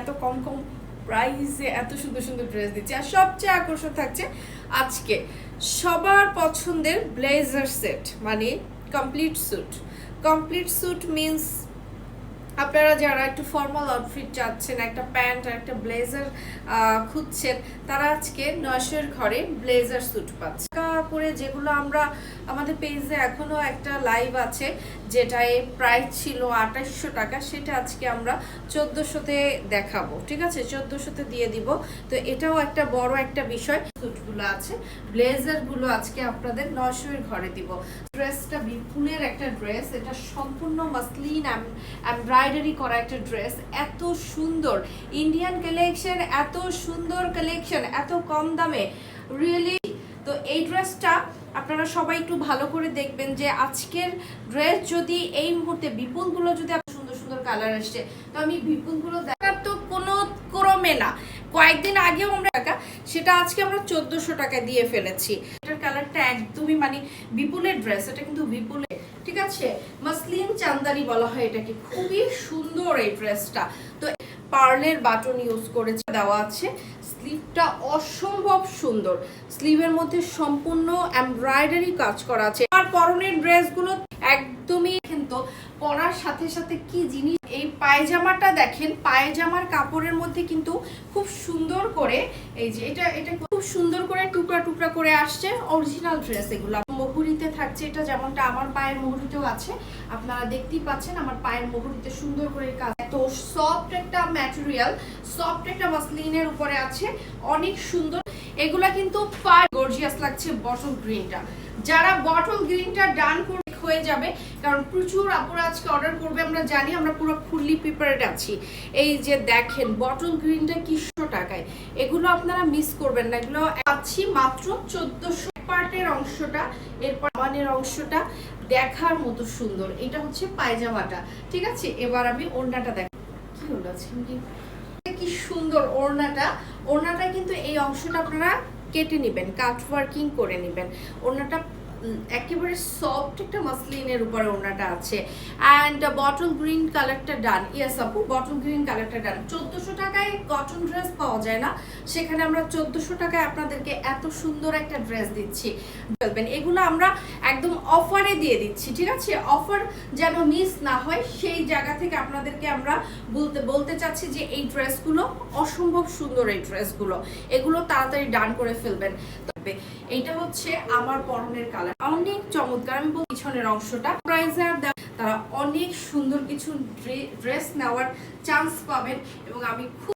এত কম কম প্রাইসে এত সুন্দর সুন্দর ড্রেস দিচ্ছে। আর সবচেয়ে আকর্ষণ থাকছে আজকে সবার পছন্দের ব্লেজার সেট মানে complete suit complete suit means আপনারা যারা একটু ফর্মাল আউটফিট চাচ্ছেন, একটা প্যান্ট আর একটা ব্লেজার খুঁজছেন, তারা আজকে নয়শের ঘরে ব্লেজার স্যুট পাচ্ছে। করে যেগুলো আমরা, আমাদের পেজে এখনও একটা লাইভ আছে, যেটায় প্রাইস ছিল আঠাশশো টাকা, সেটা আজকে আমরা চোদ্দোশোতে দেখাবো, ঠিক আছে? চোদ্দোশোতে দিয়ে দিব। তো এটাও একটা বড় একটা বিষয়। স্যুটগুলো আছে ব্লেজারগুলো আজকে আপনাদের নয়শোর ঘরে দিব। ড্রেসটা বিপুলের একটা ড্রেস এটা সম্পূর্ণ মাসলিন এমব্রয়ডারি করা একটা ড্রেস এত সুন্দর। ইন্ডিয়ান কালেকশন এত সুন্দর কালেকশন এত কম দামে। রিয়েলি তো এই ড্রেসটা আপনারা সবাই একটু ভালো করে দেখবেন যে আজকের ড্রেস যদি এই মুহূর্তে বিপুলগুলো যদি সুন্দর সুন্দর কালার আসছে, তো আমি বিপুলগুলো দেখার তো কোনো ক্রমে না। কয়েকদিন আগেও আমরা টাকা সেটা আজকে আমরা চোদ্দোশো টাকা দিয়ে ফেলেছি। এটার কালারটা একদমই মানে বিপুলের ড্রেস এটা কিন্তু বিপুলের আছে? মাসলিন চান্দারি বলা হয় এটাকে। খুবই সুন্দর এই ড্রেসটা। তো পার্লের বাটন ইউজ করেছে, দেওয়া আছে। স্লিভটা অসম্ভব সুন্দর। স্লিভের মধ্যে সম্পূর্ণ এমব্রয়ডারি কাজ করা আছে। আর পরনের ড্রেসগুলো একদমই কিন্তু পরার সাথে সাথে কি জিনিস? এই পায়জামাটা দেখেন, পায়জামার কাপড়ের মধ্যে কিন্তু খুব সুন্দর করে, এই যে এটা এটা সুন্দর করে টুকরা টুকরা করে আসছে অরিজিনাল ড্রেস এগুলো। মুহুরিতে থাকছে এটা, যেমনটা আমার পায়ের মুহুরিতেও আছে। আপনারা দেখতেই পাচ্ছেন আমার পায়ের মহুরিতে সুন্দর করে কাজ। তো সফট একটা ম্যাটেরিয়াল সফট একটা মাসলিনের উপরে আছে, অনেক সুন্দর। এগুলা কিন্তু পার গর্জিয়াস লাগছে বটল গ্রিনটা যারা বটল গ্রিনটা ডান হয়ে যাবে। কারণ প্রচুর আপুরা আজকে অর্ডার করবে, আমরা জানি, আমরা পুরো ফুললি প্রিপারেড আছি। এই যে দেখেন বটল গ্রিনটা কিশো টাকায়? এগুলো আপনারা মিস করবেন না। এগুলো পাচ্ছি মাত্র চোদ্দশো পার্টের অংশটা, এরপর মানের অংশটা দেখার মতো সুন্দর। এটা হচ্ছে পায়জামাটা, ঠিক আছে? এবার আমি ওড়নাটা দেখ কি হলো কি সুন্দর ওড়নাটা। ওড়নাটা কিন্তু এই অংশটা আপনারা কেটে নেবেন কাট ওয়ার্কিং করে নেবেন। ওড়নাটা একেবারে সফট একটা মাসলিনের উপরে ওড়নাটা আছে। অ্যান্ড বটল গ্রিন কালারটা ডান ইয়েস আপু বটল গ্রিন কালারটা ডান চোদ্দোশো টাকায় কটন ড্রেস পাওয়া যায় না। সেখানে আমরা চোদ্দোশো টাকায় আপনাদেরকে এত সুন্দর একটা ড্রেস দিচ্ছি। বলবেন, এগুলো আমরা একদম অফারে দিয়ে দিচ্ছি, ঠিক আছে? অফার যেন মিস না হয়, সেই জায়গা থেকে আপনাদেরকে আমরা বলতে বলতে চাচ্ছি যে এই ড্রেসগুলো অসম্ভব সুন্দর এই ড্রেসগুলো এগুলো তাড়াতাড়ি ডান করে ফেলবেন। তবে এইটা হচ্ছে আমার পরনের কালার অনেক চমৎকার, আমি পিছনের অংশটা। প্রাইজার তারা অনেক সুন্দর কিছু ড্রেস নেওয়ার চান্স পাবেন এবং আমি খুব